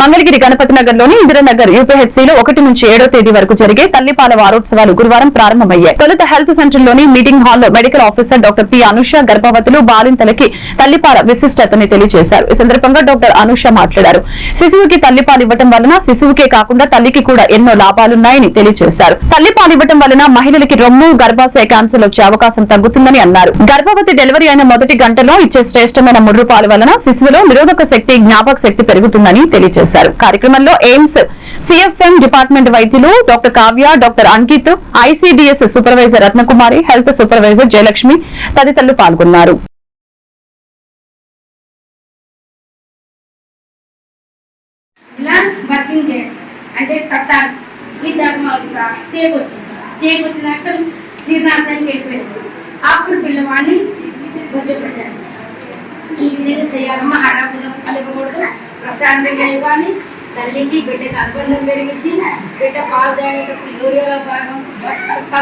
మంగళగిరి గణపతి నగర్లోని ఇందిరానగర్ యూపీహెచ్సీలో ఒకటి నుంచి ఏడో తేదీ వరకు జరిగే తల్లిపాల వారోత్సవాలు గురువారం ప్రారంభమయ్యాయి. తొలుత హెల్త్ సెంటర్లోని మీటింగ్ హాల్లో medical officer doctor P Anusha గర్భవతులు బాలింతలకి తల్లిపాల విశిష్టతని తెలియజేశారు. ఈ సందర్భంగా డాక్టర్ అనుష మాట్లాడారు. శిశువుకి తల్లిపాలు ఇవ్వటం వలన శిశువుకే కాకుండా తల్లికి కూడా ఎన్నో లాభాలున్నాయని తెలియజేశారు. తల్లిపాలు ఇవ్వటం వలన మహిళలకి రొమ్ము గర్భాశయ క్యాన్సర్ వచ్చే అవకాశం తగ్గుతుందని అన్నారు. గర్భవతి డెలివరీ అయిన మొదటి గంటలో ఇచ్చే శ్రేష్టమైన ముర్రు పాలు వలన శిశువులో నిరోధక శక్తి జ్ఞాపక శక్తి పెరుగుతుందని తెలియజేశారు. చేశారు. కార్యక్రమంలో ఎయిమ్స్ సిఎఫ్ఎం డిపార్ట్మెంట్ వైద్యులు doctor Kavya doctor Ankit ICDS supervisor Ratnakumari health supervisor Jayalakshmi తదితరులు పాల్గొన్నారు. అంటే కట్టాలి. ఈ ధర్మాలు తేగ వచ్చింది. తేగ వచ్చినాక జీర్ణాశయానికి వెళ్ళిపోయింది అప్పుడు పిల్లవాడిని పెట్టాలి ఈ విధంగా చేయాలమ్మా. ప్రశాంతంగా ఇవ్వాలి. తల్లికి బిడ్డకి అనుబంధం పెరిగింది బిడ్డ పాలు తాగేటప్పుడు యూరియాలో భాగం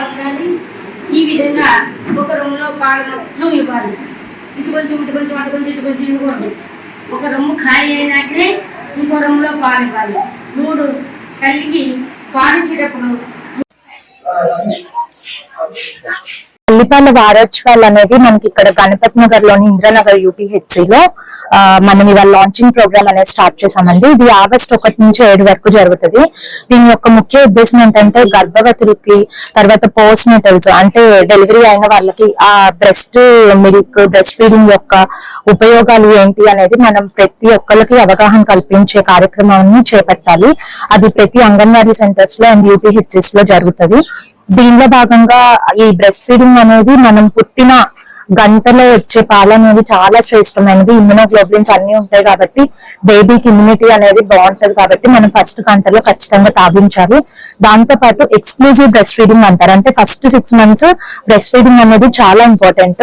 ఉండాలి. ఈ విధంగా ఒక రూమ్లో పాలు మొత్తం ఇవ్వాలి. ఇటు కొంచెం ఇటు కొంచెం అటు కొంచెం ఇటు కొంచెం ఇవ్వకూడదు. ఒక రొమ్ము ఖాళీ అయినట్లే ఇంకో రొమ్ములో పాలు ఇవ్వాలి. మూడు తల్లికి పాలు ఇచ్చేటప్పుడు తల్లిపాల వారోత్సవాలు అనేది మనకి ఇక్కడ గణపతి నగర్లోని ఇంద్రనగర్ యూపీహెచ్సి లో మనం ఇవాళ లాంచింగ్ ప్రోగ్రామ్ అనేది స్టార్ట్ చేసామండి ఇది ఆగస్ట్ ఒకటి నుంచి ఏడు వరకు జరుగుతుంది. దీని యొక్క ముఖ్య ఉద్దేశం ఏంటంటే గర్భవతులకి తర్వాత పోస్ట్ మెటల్స్ అంటే డెలివరీ అయిన వాళ్ళకి ఆ బ్రెస్ట్ మిల్క్ బ్రెస్ట్ ఫీడింగ్ యొక్క ఉపయోగాలు ఏంటి అనేది మనం ప్రతి ఒక్కరికి అవగాహన కల్పించే కార్యక్రమాన్ని చేపట్టాలి. అది ప్రతి అంగన్వాడీ సెంటర్స్లో అండ్ యూపీహెచ్ఎస్లో జరుగుతుంది. దీనిలో భాగంగా ఈ బ్రెస్ట్ ఫీడింగ్ అనేది మనం పుట్టిన గంటలో వచ్చే పాలు అనేది చాలా శ్రేష్టమైనది ఇమ్యునోగ్లోబులిన్స్ అన్ని ఉంటాయి కాబట్టి బేబీకి ఇమ్యూనిటీ అనేది బాగుంటది కాబట్టి మనం ఫస్ట్ గంటలో ఖచ్చితంగా తాగించాలి. దాంతో పాటు ఎక్స్క్లూజివ్ బ్రెస్ట్ ఫీడింగ్ అంటారు. అంటే first six months breast feeding అనేది చాలా ఇంపార్టెంట్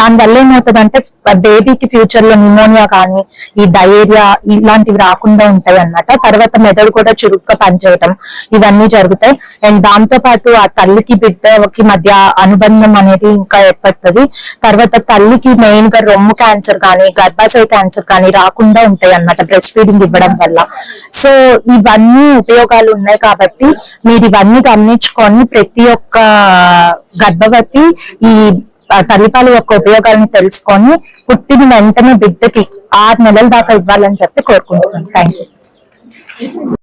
దాని వల్ల ఏమవుతుందంటే బేబీకి ఫ్యూచర్లో న్యూమోనియా కానీ ఈ డయేరియా ఇలాంటివి రాకుండా ఉంటాయి అన్నమాట. తర్వాత మెదడు కూడా చురుగ్గా పనిచేయటం ఇవన్నీ జరుగుతాయి. అండ్ దాంతో పాటు ఆ తల్లికి బిడ్డకి మధ్య అనుబంధం అనేది ఇంకా ఏర్పడుతుంది. తర్వాత తల్లికి మెయిన్గా రొమ్ము క్యాన్సర్ కానీ గర్భాశయ క్యాన్సర్ కానీ రాకుండా ఉంటాయి అన్నమాట బ్రెస్ట్ ఫీడింగ్ ఇవ్వడం వల్ల. సో ఇవన్నీ ఉపయోగాలు ఉన్నాయి కాబట్టి మీరు ఇవన్నీ గమనించుకొని ప్రతి ఒక్క గర్భవతి ఈ తల్లిపాల యొక్క ఉపయోగాలను తెలుసుకొని పుట్టిన వెంటనే బిడ్డకి ఆరు నెలల దాకా ఇవ్వాలని చెప్పి కోరుకుంటున్నాను. Thank you